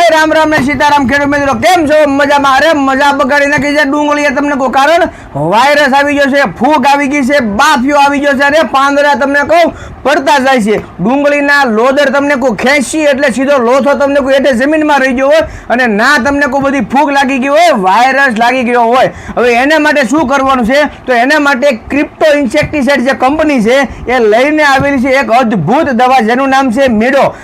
જય રામ રામ ને સીતારામ ખેડૂત મિત્રો, કેમ છો? મજામાં? અરે, મજા બગાડી નાખી છે ડુંગળીએ તમને કોઈ કારણ? વાયરસ આવી ગયો છે, ફૂગ આવી ગઈ છે, બાફિયો આવી ગયો છે અને પાંદડા તમને કહું, પડતા જાય છે. ડુંગળીના લોદર તમને કોઈ ખેંચી એટલે સીધો લોથો તમને કોઈ એટલે જમીનમાં રહી ગયો હોય અને ના તમને કોઈ બધી ફૂગ લાગી ગઈ હોય, વાયરસ લાગી ગયો હોય. હવે એના માટે શું કરવાનું છે? તો એના માટે ક્રિપ્ટો ઇન્સેક્ટિસાઇડ જે કંપની છે, એ લઈને આવેલી છે એક અદ્ભુત દવા, જેનું નામ છે મેડો.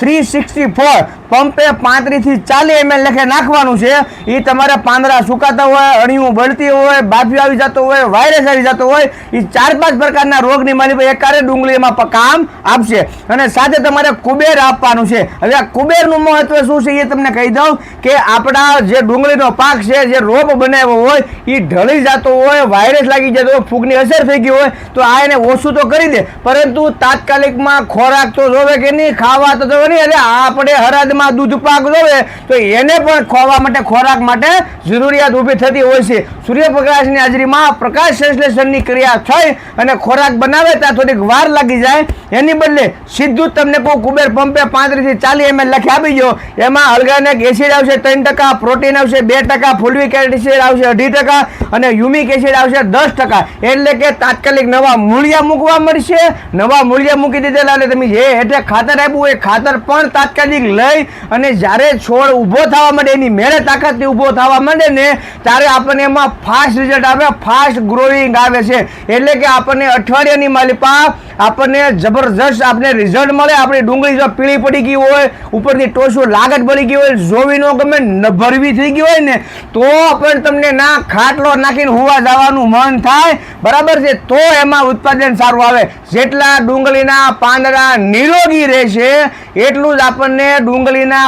થ્રી સિક્સટી ફોર પંપે પાંત્રીસથી ચાલીસ એમએલ લખે નાખવાનું છે. એ તમારે પાંદડા સુકાતા હોય, અણીયું બળતી હોય, બાફી આવી જતો હોય, વાયરસ આવી જતો હોય એ ચાર પાંચ પ્રકારના રોગની માલી એકારે ડુંગળીમાં કામ આપશે. અને સાથે તમારે કુબેર આપવાનું છે. હવે આ કુબેરનું મહત્વ શું છે એ તમને કહી દઉં કે આપણા જે ડુંગળીનો પાક છે, જે રોપ બનાવ્યો હોય એ ઢળી જતો હોય, વાયરસ લાગી જતો હોય, ફૂગની અસર થઈ ગઈ હોય, તો આ એને ઓછું તો કરી દે. પરંતુ તાત્કાલિકમાં ખોરાક તો જોવે કે નહીં, ખાવા તો જોવે નહીં એટલે આપણે હરાદમાં દૂધ પાક જોવે તો એને પણ ખોવા માટે, ખોરાક માટે જરૂરિયાત ઊભી થતી હોય છે. સૂર્યપ્રકાશની હાજરીમાં પ્રકાશ સંશ્લેષણની ક્રિયા થઈ અને ખોરાક બનાવે ત્યાં થોડીક વાર લાગી જાય. એની બદલે સીધું તમને કોઈ કુબેર પંપે પાંત્રીસથી ચાલીસ એમ લખી આપી દો એમાં અલ્ગાનિક એસિડ આવશે ત્રણ ટકા પ્રોટીન આવશે બે ટકા ફુલવિક એસિડ આવશે અઢી ટકા અને યુમિક એસિડ આવશે દસ ટકા. એટલે કે તાત્કાલિક નવા મૂળિયા મૂકવા મળશે. નવા મૂળિયા મૂકી દીધેલા એટલે તમે જે હેઠે ખાતર આપ્યું એ ખાતર પણ તાત્કાલિક લઈ અને જ્યારે છોડ ઊભો થવા માંડે, એની મેળે તાકાતથી ઊભો થવા માંડે ને, ત્યારે આપણને એમાં ફાસ્ટ રિઝલ્ટ આવે ફાસ્ટ ગ્રોઈંગ આવે છે. એટલે કે આપણને અઠવાડિયાની માલિપા આપણને જબરજસ્ત આપણે રિઝલ્ટ મળે. આપણી ડુંગળી જો પીળી પડી ગઈ હોય ઉપરથી ટોસું લાગત પડી ગઈ હોય જોવી ન ગમે નભરવી થઈ ગઈ હોય ને, તો પણ તમને ના ખાટલો નાખીને હુવા જવાનું મન થાય. બરાબર છે? તો એમાં ઉત્પાદન સારું આવે. જેટલા ડુંગળીના પાંદડા નિરોગી રહેશે એટલું જ આપણને ડુંગળીના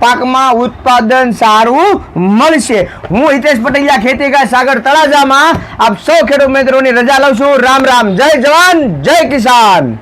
પાકમાં ઉત્પાદન સારું મળશે. હું હિતેશ પટેલિયા ખેતીકા સાગર તળાજામાં આપ સૌ ખેડૂત મિત્રોની રજા લઉં છું. રામ રામ. જય જવાન, જય કિસાન.